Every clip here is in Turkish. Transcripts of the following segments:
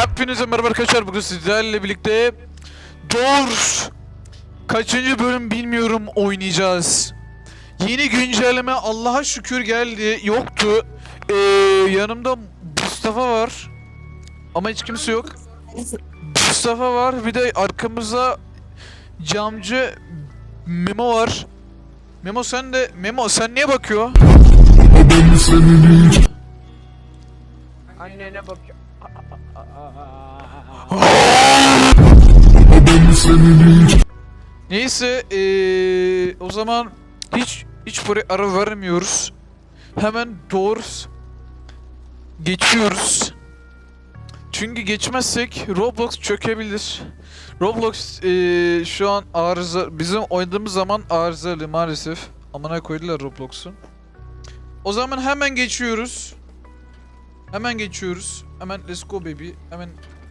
Hepinize merhaba arkadaşlar. Bugün sizlerle birlikte Doors kaçıncı bölüm bilmiyorum oynayacağız. Yeni güncelleme Allah'a şükür geldi. Yoktu. Ee, yanımda Mustafa var. Ama hiç kimse yok. Mustafa var. Bir de arkamızda camcı Memo var. Memo sen de Memo sen niye bakıyor? Annene bakıyor. Neyse eee o zaman hiç hiç buraya ara vermiyoruz. Hemen doğrusu geçiyoruz. Çünkü geçmezsek Roblox çökebilir. Roblox eee, şu an arıza bizim oynadığımız zaman arızalı maalesef. Amına koydular Roblox'u. O zaman hemen geçiyoruz. Hemen geçiyoruz. Hemen let's go baby. Hemen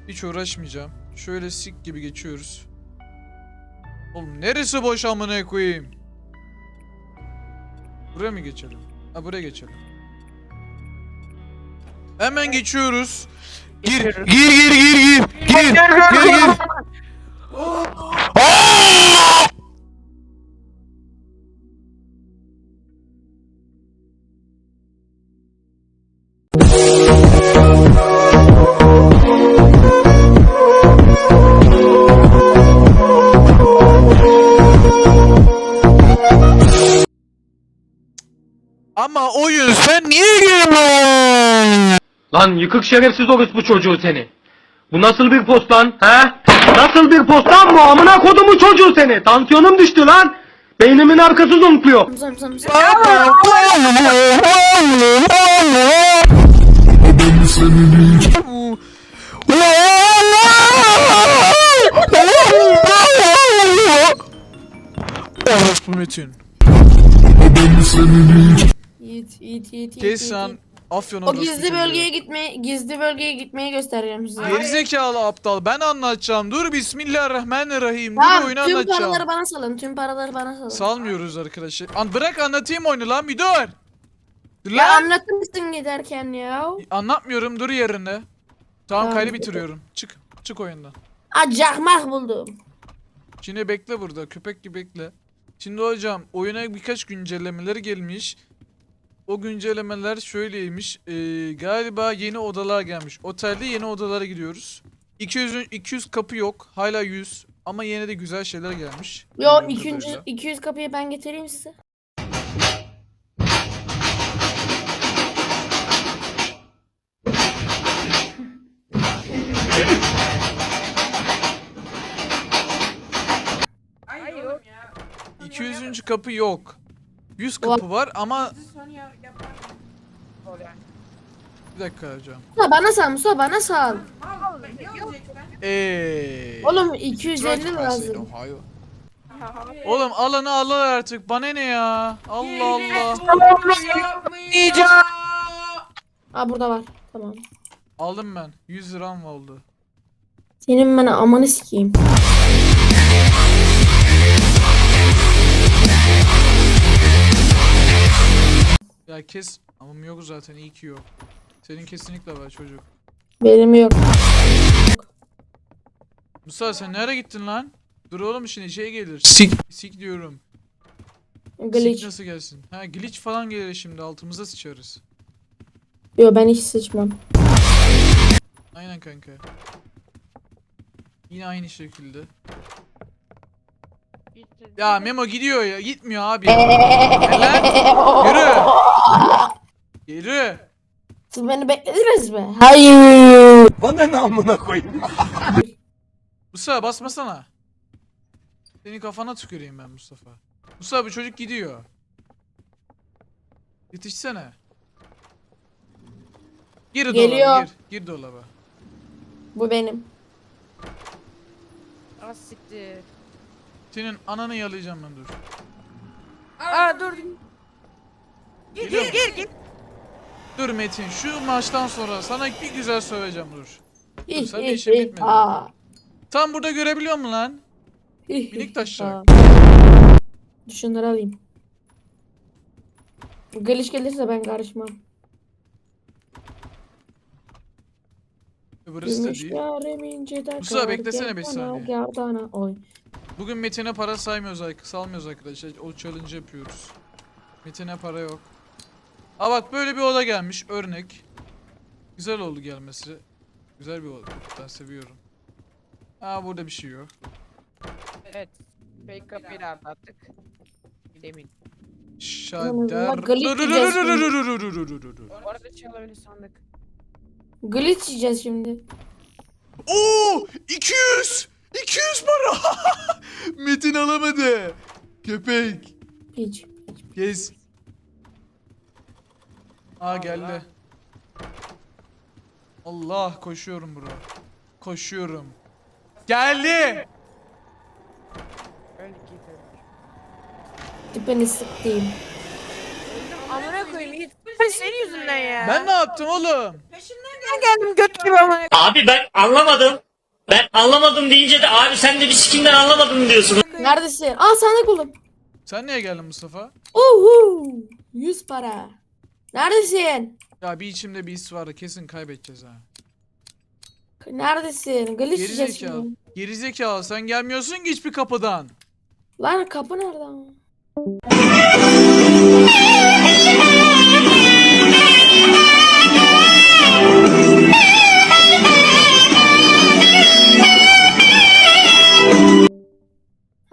hiç uğraşmayacağım. Şöyle sik gibi geçiyoruz. Oğlum neresi boş amına koyayım? Buraya mı geçelim? Ha buraya geçelim. Hemen geçiyoruz. Gir, gir, Geçiyoruz. gir, gir, gir, gir, gir, gir. Ama oyun sen niye girmiyorsun? Lan yıkık şerefsiz orospu çocuğu seni. Bu nasıl bir post lan? He? Nasıl bir post lan bu? Amına kodumu çocuğu seni. Tansiyonum düştü lan. Beynimin arkası zonkluyor. Zım zım zım. Orospu Metin. Yiğit, yiğit, yiğit, yiğit. Kes yiğit, sen yiğit. Afyon O gizli bölgeye gitmeyi, gizli bölgeye gitmeyi göstereceğim size. Gerizekalı aptal ben anlatacağım. Dur bismillahirrahmanirrahim. Dur oyunu tüm anlatacağım. paraları bana salın, tüm paraları bana salın. Salmıyoruz arkadaşlar. An bırak anlatayım oyunu lan bir dur. Dur ya lan. anlatır mısın giderken ya? Anlatmıyorum dur yerinde. Tamam Tamam. kaydı bitiriyorum. Çık. Çık oyundan. Acakmak buldum. Şimdi bekle burada. Köpek gibi bekle. Şimdi hocam oyuna birkaç güncellemeler gelmiş. O güncellemeler şöyleymiş. Ee, galiba yeni odalar gelmiş. Otelde yeni odalara gidiyoruz. 200 ün- 200 kapı yok. Hala 100 ama yine de güzel şeyler gelmiş. Yo Bildiğim 200, kadarıyla. 200 kapıyı ben getireyim size. Hayır oğlum ya. 200. kapı yok. 100 kapı var ama ya yapar. Bir dakika hocam. Musa bana sal, Musa bana sal. Al ne? Eee. Oğlum 250 lazım. Ya, Oğlum alanı alır artık. Bana ne ya? Allah Allah. Yapmayacağım. Aa burada var. Tamam. Aldım ben. 100 liram oldu. Senin bana amanı sikeyim. Ya kes. Ama yok zaten iyi ki yok. Senin kesinlikle var çocuk. Benim yok. Musa sen nereye gittin lan? Dur oğlum şimdi şey gelir. Sik. Sik diyorum. Sik Glitch. nasıl gelsin? Ha glitch falan gelir şimdi altımıza sıçarız. Yo ben hiç sıçmam. Aynen kanka. Yine aynı şekilde. Ya Memo gidiyor ya. Gitmiyor abi. Gel lan. Yürü. Yürü. Siz beni beklediniz mi? Hayır. Musa basmasana. Senin kafana tüküreyim ben Mustafa. Musa bu çocuk gidiyor. Yetişsene. Gir dolaba Geliyor. gir. Gir dolaba. Bu benim. Ah siktir. Senin ananı yalayacağım ben dur. Aa dur. Gir Geliyor gir gir gir. Dur Metin şu maçtan sonra sana bir güzel söyleyeceğim dur. Ih, sen de ih. bitmedi. Aa. Tam burada görebiliyor musun lan? Minik aa. Şunları alayım. Glitch gelirse ben karışmam. Burası da değil. Musa, beklesene kar, beş gerdana, saniye. gerdana, Oy. Bugün Metin'e para saymıyoruz arkadaşlar. Salmıyoruz arkadaşlar. O challenge yapıyoruz. Metin'e para yok. Aa bak böyle bir oda gelmiş. Örnek. Güzel oldu gelmesi. Güzel bir oda. Ben seviyorum. Aa burada bir şey yok. Evet. Fake kapıyı da atlattık. Demin. Şader. Orada çalabilir sandık. Glitch yiyeceğiz şimdi. Oo! 200! 200 para! Metin alamadı. Köpek. Hiç. Gez. Aa geldi. Allah koşuyorum bro. Koşuyorum. Geldi. Tipini sıktım. Amına koyayım Yiğit. Ben senin yüzünden ya. Ben ne yaptım oğlum? Ben geldim göt gibi amına Abi ben anlamadım. Ben anlamadım deyince de abi sen de bir sikimden anlamadın diyorsun. Neredesin? Aa sandık buldum. Sen niye geldin Mustafa? Uhu. 100 para. Neredesin? Ya bir içimde bir his vardı kesin kaybedeceğiz ha. Neredesin? Glitch yiyeceğiz Gerizekalı. şimdi. Gerizekalı sen gelmiyorsun ki hiçbir kapıdan. Lan kapı nerede ama?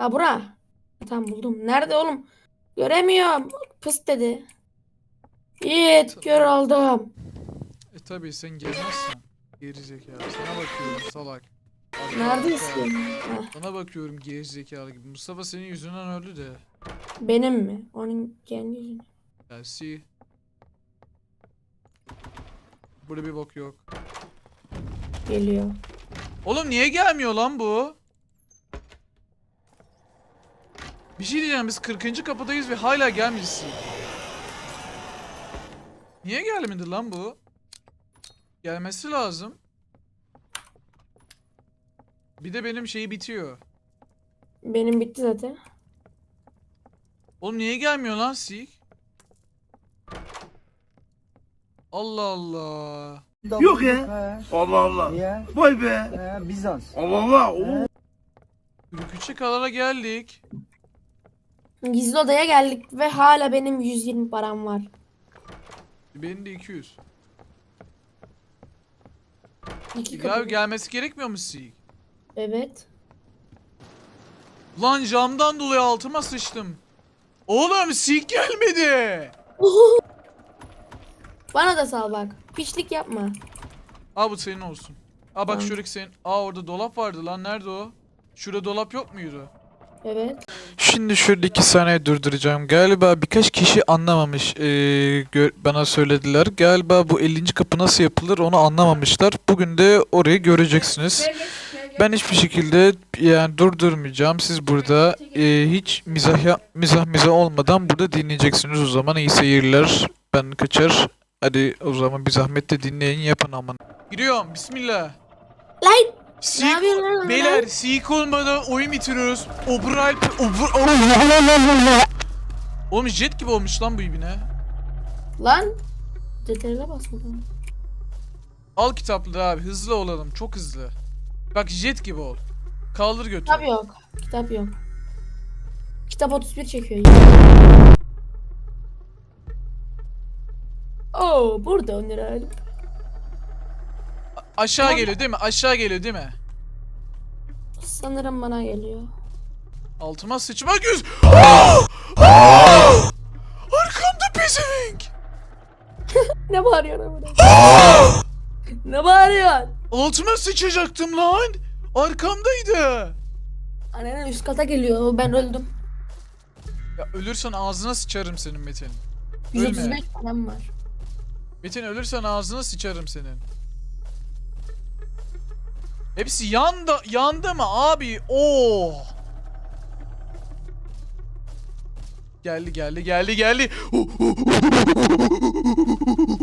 Ha bura. Tamam buldum. Nerede oğlum? Göremiyorum. Pıs dedi. Yiğit kör oldum. E tabi sen gelmezsen. Gerizekalı. Sana bakıyorum salak. Neredesin? arka. Ha, Sana bakıyorum gerizekalı gibi. Mustafa senin yüzünden öldü de. benim mi? Onun kendi yüzüne. Gelsi. Burada bir bok yok. Geliyor. Oğlum niye gelmiyor lan bu? Bir şey diyeceğim biz 40. kapıdayız ve hala gelmişsin. Niye gelmedi lan bu? Gelmesi lazım. Bir de benim şeyi bitiyor. Benim bitti zaten. Oğlum niye gelmiyor lan Sik? Allah Allah. Yok ya. Allah Allah. Vay be. Bizans. Allah Allah. Oo. Küçük alana geldik. Gizli odaya geldik ve hala benim 120 param var. Benim de 200. İki kapı. gelmesi gerekmiyor mu Sik? Evet. Lan camdan dolayı altıma sıçtım. Oğlum Sik gelmedi. Bana da sal bak. Piçlik yapma. Aa bu senin olsun. Aa bak Tamam. şuradaki senin. Aa orada dolap vardı lan nerede o? Şurada dolap yok muydu? Evet. Şimdi şöyle iki saniye durduracağım. Galiba birkaç kişi anlamamış. Ee, gö- bana söylediler. Galiba bu 50. kapı nasıl yapılır onu anlamamışlar. Bugün de orayı göreceksiniz. Ben hiçbir şekilde yani durdurmayacağım. Siz burada e, hiç mizah ya- mizah mizah olmadan burada dinleyeceksiniz o zaman. iyi seyirler. Ben kaçar. Hadi o zaman bir zahmet de dinleyin yapın aman. Giriyorum. Bismillah. Lan! Sik, yapıyorsun lan? beyler sik olmadan oyun bitiriyoruz. Obral... Obr... Oğlum jet gibi olmuş lan bu ibine. Lan! CTRL'e basmadım. Al kitapları abi hızlı olalım çok hızlı. Bak jet gibi ol. Kaldır götür. Kitap yok. Kitap yok. Kitap 31 çekiyor. Oo burada 10 lira. Aşağı geliyor değil mi? Aşağı geliyor değil mi? Sanırım bana geliyor. Altıma sıçmak yüz. Arkamda pezevenk. Ne bağırıyorsun amına? ne bağırıyorsun? Altıma sıçacaktım lan. Arkamdaydı. Annen üst kata geliyor. Ben öldüm. Ya ölürsen ağzına sıçarım senin Metin. Ölme. 135 param var. Metin ölürsen ağzına sıçarım senin. Hepsi yandı, yandı mı abi? Oo. Geldi geldi geldi geldi.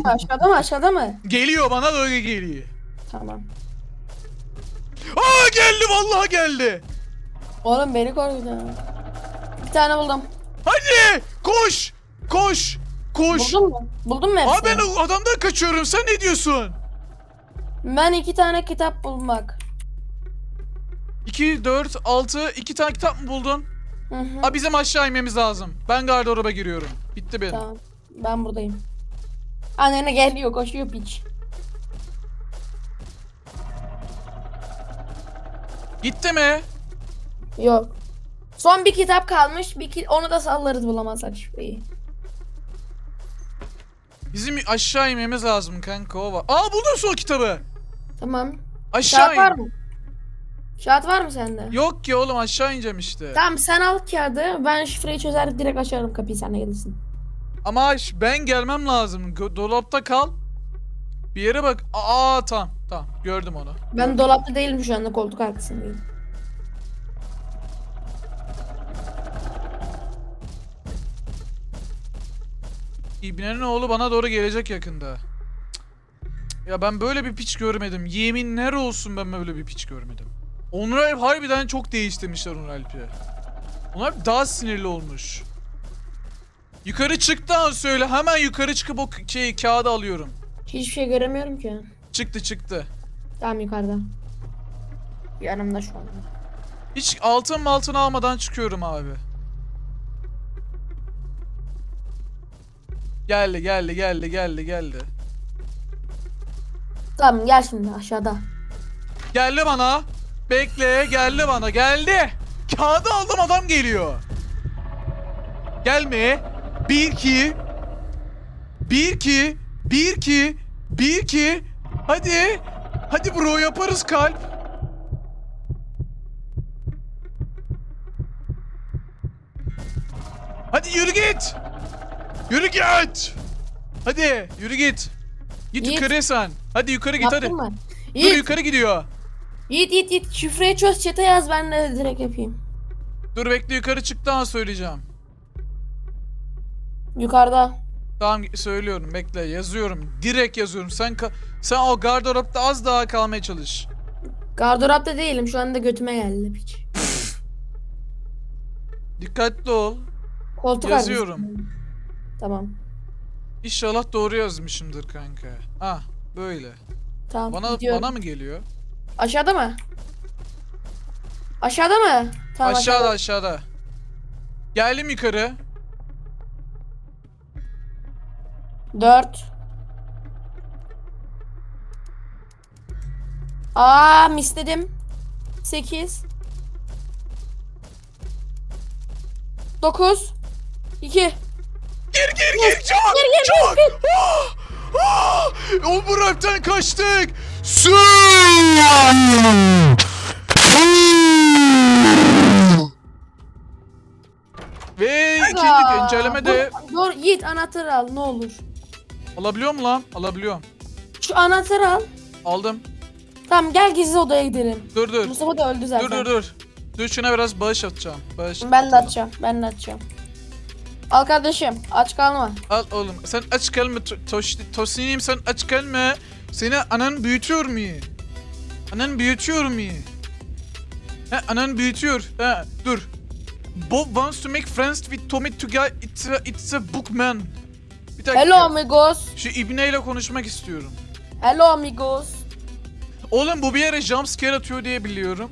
Aşağıda mı aşağıda mı? Geliyor bana doğru geliyor. Tamam. Aa geldi vallahi geldi. Oğlum beni korkutun. Bir tane buldum. Hadi koş. Koş. Koş. Buldun mu? Buldun mu hepsini? Aa ben o adamdan kaçıyorum. Sen ne diyorsun? Ben iki tane kitap bulmak. 2, 4, 6, 2 tane kitap mı buldun? Hı hı. Aa bizim aşağı inmemiz lazım. Ben gardıroba giriyorum. Bitti benim. Tamam. Ben buradayım. Annene geliyor koşuyor piç. Gitti mi? Yok. Son bir kitap kalmış. Bir ki- onu da sallarız bulamazsak şifreyi. Bizim aşağı inmemiz lazım kanka o var. Aa buldum son kitabı. Tamam. Aşağı Kağıt var in. mı? Kağıt var mı sende? Yok ki oğlum aşağı ineceğim işte. Tamam sen al kağıdı. Ben şifreyi çözer direkt açarım kapıyı sen de gelirsin. Ama ş- ben gelmem lazım. Dolapta kal. Bir yere bak. Aa tamam. Tamam gördüm onu. Ben dolapta değilim şu anda koltuk arkasındayım. İbnenin oğlu bana doğru gelecek yakında. Cık. Ya ben böyle bir piç görmedim. Yeminler olsun ben böyle bir piç görmedim. Onur Alp harbiden çok değiştirmişler Onur Alp'i. Onur Alp daha sinirli olmuş. Yukarı çıktan söyle. Hemen yukarı çıkıp o k- şey, kağıdı alıyorum. Hiçbir şey göremiyorum ki. Çıktı çıktı. Tamam yukarıda. Yanımda şu anda. Hiç altın altın almadan çıkıyorum abi. Geldi geldi geldi geldi geldi. Tamam gel şimdi aşağıda. Geldi bana. Bekle geldi bana geldi. Kağıdı aldım adam geliyor. Gelme. Bir ki. Bir ki. Bir ki. Bir ki. Hadi. Hadi bro yaparız kalp. Hadi yürü git. Yürü git. Hadi yürü git. Git Yiğit. yukarı sen. Hadi yukarı git hadi. Yaptın mı? Dur Yiğit, yukarı gidiyor. Yiğit, Yiğit, Yiğit. Şifreyi çöz çete yaz ben de direkt yapayım. Dur bekle yukarı çıktıktan söyleyeceğim. Yukarıda. Tamam söylüyorum bekle yazıyorum. Direkt yazıyorum. Sen sen o gardıropta az daha kalmaya çalış. Gardıropta değilim şu anda götüme geldi piç. Dikkatli ol. Koltuk Yazıyorum. arkasındayım. Tamam. İnşallah doğru yazmışımdır kanka. Ah böyle. Tamam. Bana gidiyorum. bana mı geliyor? Aşağıda mı? Aşağıda mı? Tamam aşağıda aşağıda. Geldim yukarı. 4 Aa misledim. 8 9 2 Gir gir gir çabuk çabuk. Ah! Ah! O bu rapten kaçtık. Su! Ve ikinci güncelleme de Dur, dur Yiğit anahtarı al ne olur. alabiliyor mu lan? Alabiliyorum. Şu anahtarı al. Aldım. Tamam gel gizli odaya gidelim. Dur dur. Mustafa da öldü zaten. Dur dur dur. Dur şuna biraz bağış atacağım. Bağış Ben de atacağım. Ben de atacağım. Al kardeşim aç kalma. Al oğlum sen aç kalma to- toş, Tosiniyim sen aç kalma. Seni anan büyütüyor mu? Anan büyütüyor mu? He anan büyütüyor. He dur. Bob wants to make friends with Tommy to get it's a, it's a book man. Bir dakika. Hello amigos. Şu ibneyle konuşmak istiyorum. Hello amigos. Oğlum bu bir yere jump scare atıyor diye biliyorum.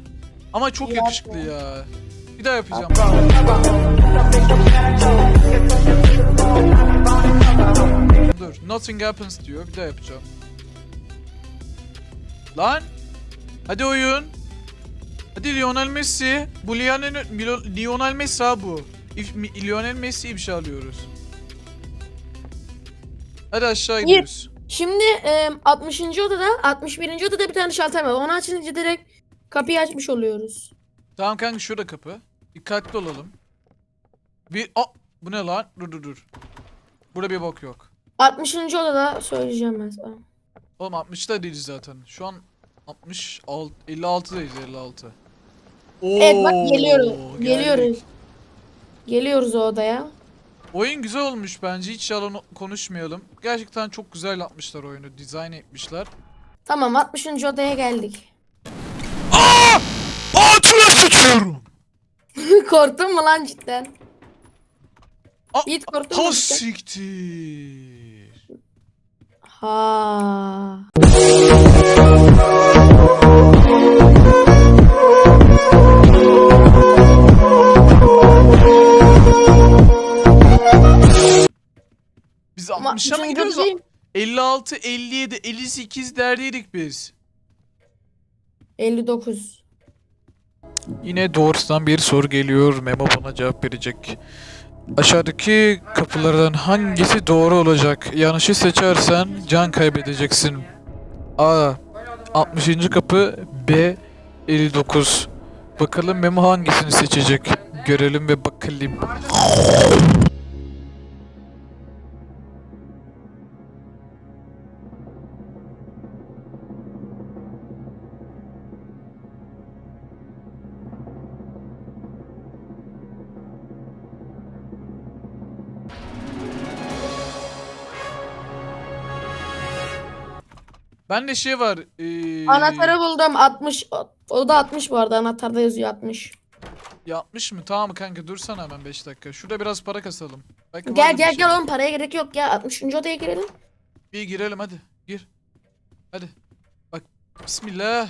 Ama çok İyi yakışıklı yapma. ya. Bir daha yapacağım. Dur. Nothing happens diyor. Bir daha yapacağım. Lan. Hadi oyun. Hadi Lionel Messi. Bu Lionel, Lionel Messi ha bu. Lionel Messi'yi bir şey alıyoruz. Hadi aşağı gidiyoruz. Şimdi e, 60. odada 61. odada bir tane şalter var. Onu açınca direkt kapıyı açmış oluyoruz. Tamam kanka şurada kapı. Dikkatli olalım. Bir... Aa, bu ne lan? Dur dur dur. Burada bir bok yok. 60. odada söyleyeceğim ben sana. Oğlum 60'da değiliz zaten. Şu an 66 56'dayız 56. Oo, Evet bak geliyoruz. geldik. Geliyoruz. Geliyoruz o odaya. Oyun güzel olmuş bence. Hiç yalan konuşmayalım. Gerçekten çok güzel yapmışlar oyunu. Dizayn etmişler. Tamam 60. odaya geldik. Altına sıçıyorum. Korktun mu lan cidden? Aa, Yiğit korktun mu Ha cidden? siktir. Ha. Biz Ama 60'a mı gidiyoruz? değil. 56, 57, 58 derdeydik biz. 59. Yine doğrusundan bir soru geliyor. Memo bana cevap verecek. Aşağıdaki kapılardan hangisi doğru olacak? Yanlışı seçersen can kaybedeceksin. A. 60. kapı B. 59. Bakalım Memo hangisini seçecek? Görelim ve bakalım. Bende şey var. Ee, Anahtarı buldum 60. O- da 60 bu arada anahtarda yazıyor 60. Yapmış mı? Tamam kanka dursana hemen 5 dakika. Şurada biraz para kasalım. Belki Gel gel şey. gel oğlum paraya gerek yok ya 60. odaya girelim. Bir girelim hadi. Gir. Hadi. Bak. Bismillah.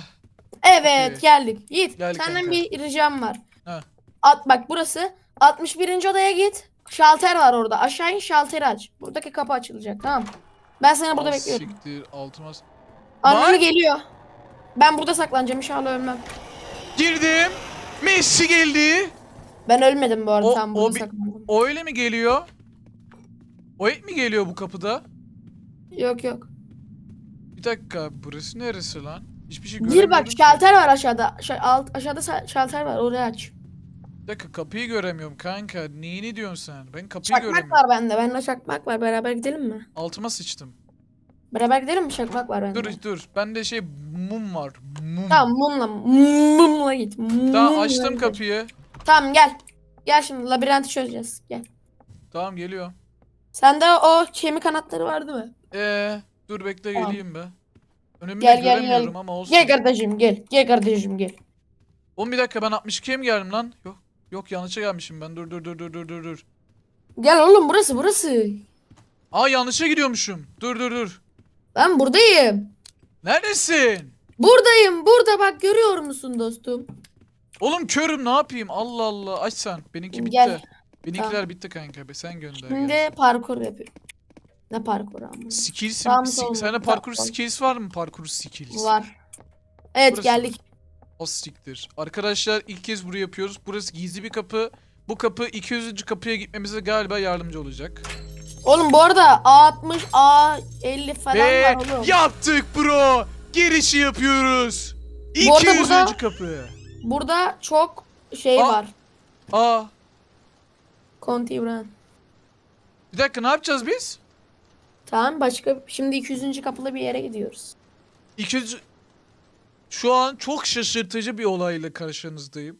Evet Okey. geldik. Yiğit Geldik senden kanka. bir ricam var. Ha. At bak burası 61. odaya git. Şalter var orada. Aşağı in şalteri aç. Buradaki kapı açılacak tamam. Ben seni burada Ah, bekliyorum. Siktir altıma. Var. geliyor. Ben burada saklanacağım inşallah ölmem. Girdim. Messi geldi. Ben ölmedim bu arada O- tam o burada saklandım. O öyle mi geliyor? O et mi geliyor bu kapıda? Yok yok. Bir dakika burası neresi lan? Hiçbir şey Gir göremiyorum. bak ki. şalter var aşağıda. Şa- alt, aşağıda sa- şalter var orayı aç. Bir dakika kapıyı göremiyorum kanka. Neyini diyorsun sen? Ben kapıyı Çakmak göremiyorum. var bende. Bende çakmak var. Beraber gidelim mi? Altıma sıçtım. Beraber gidelim mi? Çakmak var bende. Dur dur. Bende şey mum var. Mum. Tamam mumla mumla git. Tamam Mumla açtım git. kapıyı. Tamam gel. Gel şimdi labirenti çözeceğiz. Gel. Tamam geliyor. Sende o kemik kanatları vardı mı? Ee, dur bekle Tamam. geleyim be. Önümü Gel, de gel, göremiyorum gel. ama olsun. Gel kardeşim gel. Gel kardeşim gel. Oğlum bir dakika ben 62'ye mi geldim lan? Yok. Yok yanlışa gelmişim ben. Dur dur dur dur dur dur dur. Gel oğlum burası burası. Aa yanlışa gidiyormuşum. Dur dur dur. Ben buradayım. Neredesin? Buradayım. Burada bak görüyor musun dostum? Oğlum körüm ne yapayım? Allah Allah. Aç sen. Benimki bitti. Gel. Benimkiler Tamam. bitti kanka be. Sen gönder. Şimdi gel. parkur yapıyorum. Ne parkuru ama? Skills, Tamam, tamam. sende parkur Tamam. skills var mı? Parkur skills. Var. Evet Burası geldik. O siktir. Arkadaşlar ilk kez burayı yapıyoruz. Burası gizli bir kapı. Bu kapı 200. kapıya gitmemize galiba yardımcı olacak. Oğlum bu arada A60, A50 falan Ve var oğlum. yaptık bro. Girişi yapıyoruz. Bu arada 200. burada- kapı. Burada çok şey Aa. var. Aa, Conti Brand. bir dakika ne yapacağız biz? Tamam başka şimdi 200. kapılı bir yere gidiyoruz. 200 Şu an çok şaşırtıcı bir olayla karşınızdayım.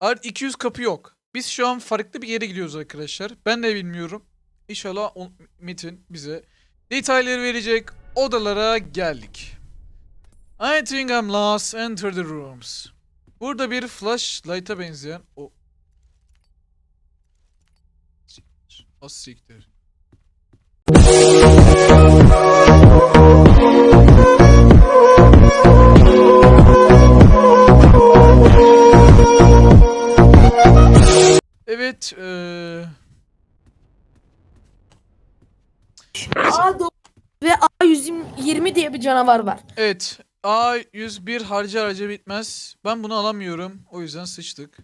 Artık 200 kapı yok. Biz şu an farklı bir yere gidiyoruz arkadaşlar. Ben de bilmiyorum. İnşallah on, Metin bize detayları verecek odalara geldik. I think I'm lost. Enter the rooms. Burada bir flashlight'a benzeyen o... Az siktir. Evet, ee... A9 ve A120 diye bir canavar var. Evet. A101 harca harca bitmez. Ben bunu alamıyorum. O yüzden sıçtık.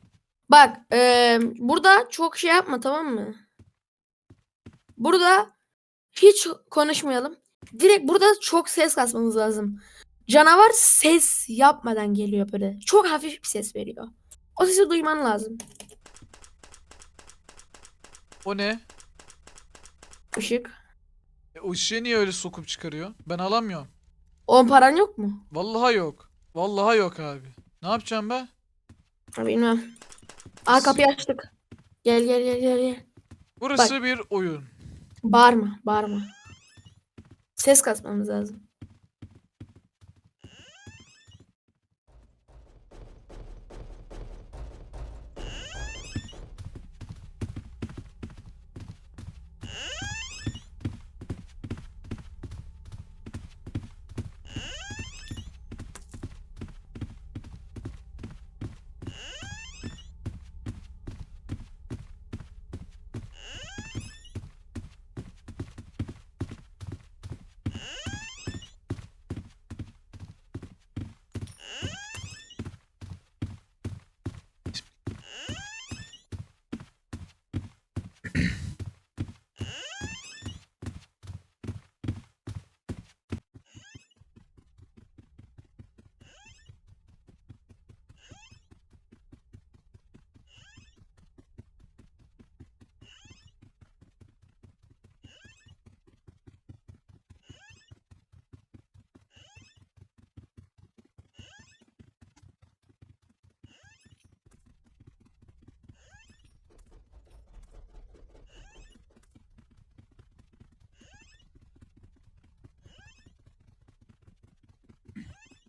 Bak eee, burada çok şey yapma tamam mı? Burada hiç konuşmayalım. Direkt burada çok ses kasmamız lazım. Canavar ses yapmadan geliyor böyle. Çok hafif bir ses veriyor. O sesi duyman lazım. O ne? Işık. E, o şişe niye öyle sokup çıkarıyor? Ben alamıyorum. 10 paran yok mu? Vallahi yok. Vallahi yok abi. Ne yapacağım ben? Bilmem. Aa kapıyı açtık. Gel gel gel gel gel. Burası bir oyun. Bağırma bağırma. Ses kasmamız lazım.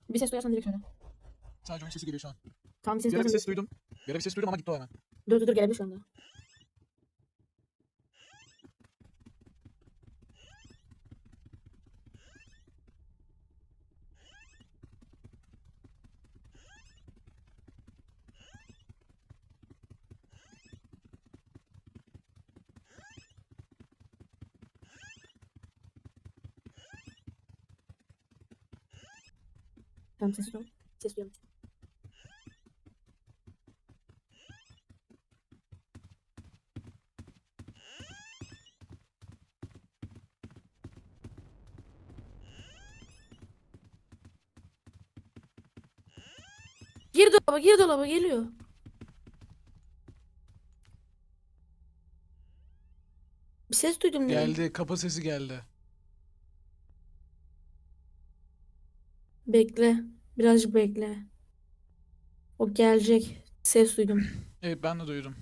Bir ses duyarsan direkt söyle. Sadece oyun sesi geliyor şu an. Tamam bir ses Bir ara bir duyarsan. ses duydum. Bir ara bir ses duydum ama gitti o hemen. Dur dur dur gelebilir şu anda. Tamam sesi duy. Ses duyuyorum. Gir dolaba gir dolaba geliyor. Bir ses duydum dedim. Geldi. Kapı sesi geldi. Bekle. Birazcık bekle. O gelecek. Ses duydum. Evet ben de duydum.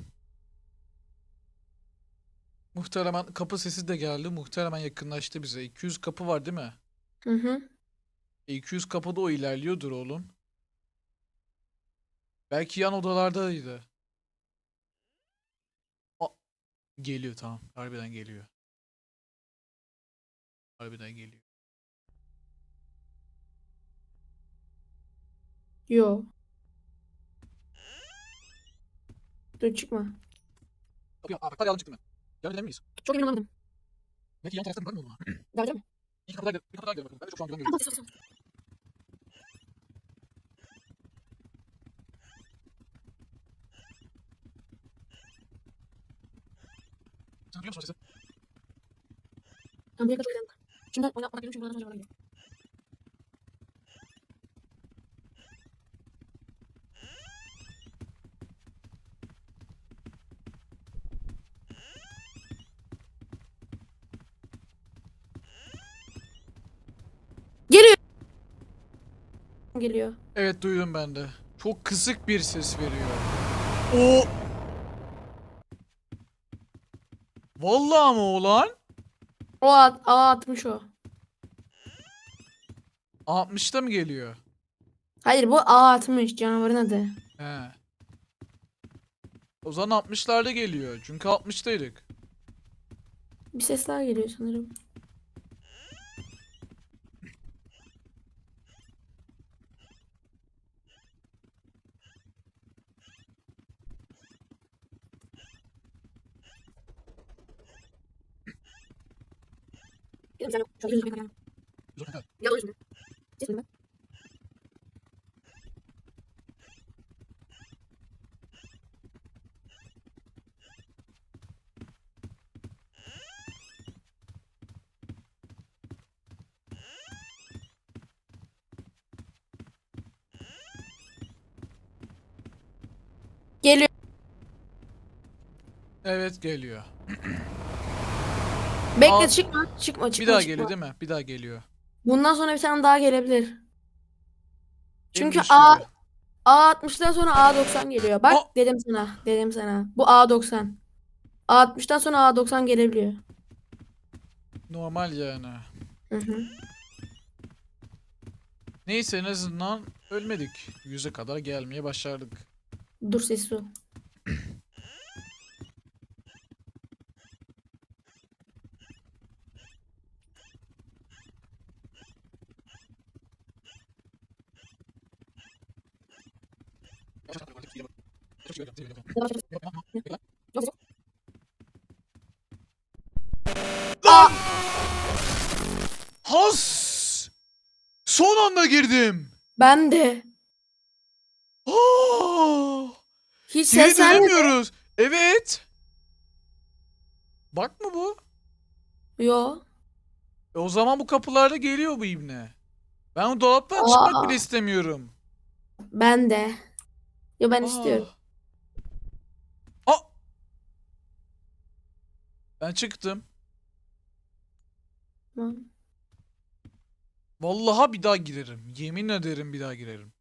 Muhtemelen kapı sesi de geldi. Muhtemelen yakınlaştı bize. 200 kapı var değil mi? Hı hı. E, 200 kapıda o ilerliyordur oğlum. Belki yan odalardaydı. A geliyor tamam. Harbiden geliyor. Harbiden geliyor. Yo. Dur çıkma. Kapıyı Aa, yalan çıktı mı? Yarın miyiz? Çok emin olamadım. Belki yan tarafta mı bakmıyor mu? Geldi mi? İki kapıdan bir kapıdan gidelim. Ben de çok şu an güvenmiyorum. Tamam, ses, ses. Sen duyuyor musun sesi? Tamam, buraya kadar çok. Şimdi oynatmak gerekiyor çünkü buradan sonra gidiyor. Geliyor. Geliyor. Evet duydum ben de. Çok kısık bir ses veriyor. O Vallahi mı oğlan? O at, A atmış o. 60'ta mı geliyor? Hayır bu A atmış canavarın adı. He. O zaman 60'larda geliyor. Çünkü 60'taydık. Bir ses daha geliyor sanırım. Gidelim sen. Çok üzüldüm kanka. Dur kanka. Ya da üzüldüm. Ses duydum ben. Geliyor. Evet geliyor. Bekle Aa. çıkma. Çıkma çıkma. Bir daha çıkma. geliyor değil mi? Bir daha geliyor. Bundan sonra bir tane daha gelebilir. Çünkü A gibi. A60'dan sonra A90 geliyor. Bak Aa! dedim sana. Dedim sana. Bu A90. A60'dan sonra A90 gelebiliyor. Normal yani. Hı hı. Neyse en azından ölmedik. Yüze kadar gelmeye başardık. Dur sessiz ol. Yok. Has! Son anda girdim. Ben de. Aa! Hiç Geri ses vermedi. dönemiyoruz. Evet. Bak mı bu? Yo. E o zaman bu kapılarda geliyor bu ibne. Ben o dolaptan Aa. çıkmak bile istemiyorum. Ben de. Yo ben Aa. istiyorum. Aa! Ben çıktım. Tamam. Vallahi bir daha girerim. Yemin ederim bir daha girerim.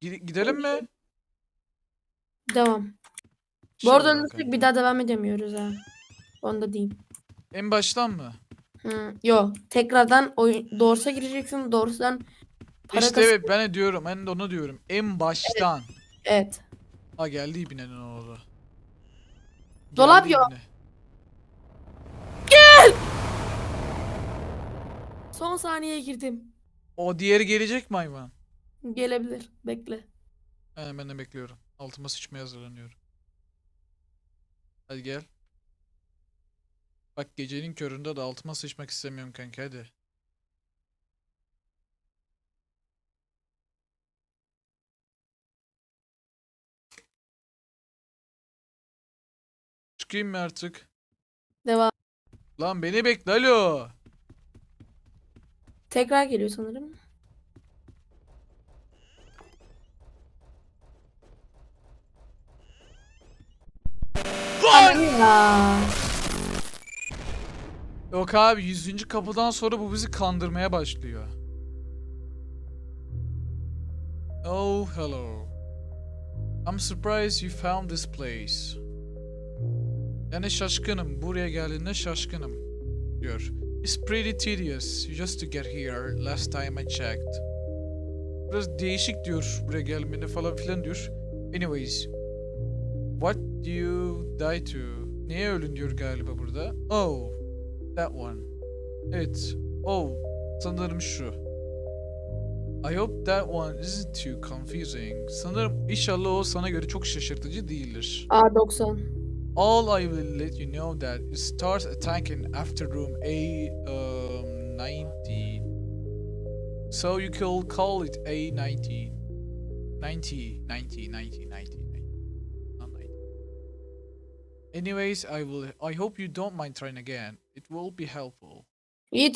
Gide- gidelim mi? Devam. Bu arada ölürsek kanka. bir daha devam edemiyoruz ha. Onu da diyeyim. En baştan mı? Hı yo. Tekrardan oyun Doğrusa gireceksin. Doğrudan para işte kas- evet ben de diyorum. Ben de onu diyorum. En baştan. Evet. Ha geldi ibinenin oğlu. Dolap yok. ibne. Son saniyeye girdim. O diğeri gelecek mi hayvan? Gelebilir. Bekle. He, ben de bekliyorum. Altıma sıçmaya hazırlanıyorum. Hadi gel. Bak gecenin köründe de altıma sıçmak istemiyorum kanka hadi. Çıkayım mı artık? Devam. Lan beni bekle alo. Tekrar geliyor sanırım. Ya. Yok abi 100. kapıdan sonra bu bizi kandırmaya başlıyor. Oh hello. I'm surprised you found this place. Yani şaşkınım. Buraya geldiğinde şaşkınım. Diyor. It's pretty tedious just to get here last time I checked. Biraz değişik diyor buraya gelmeni falan filan diyor. Anyways. What do you die to? Neye ölün diyor galiba burada. Oh. That one. Evet. Oh. Sanırım şu. I hope that one isn't too confusing. Sanırım inşallah o sana göre çok şaşırtıcı değildir. A90. All I will let you know that it starts attacking after room A um, 19. So you can call it A19. 90, 90, 90, 90, 90. Not 90. Anyways, I will I hope you don't mind trying again. It will be helpful. Bir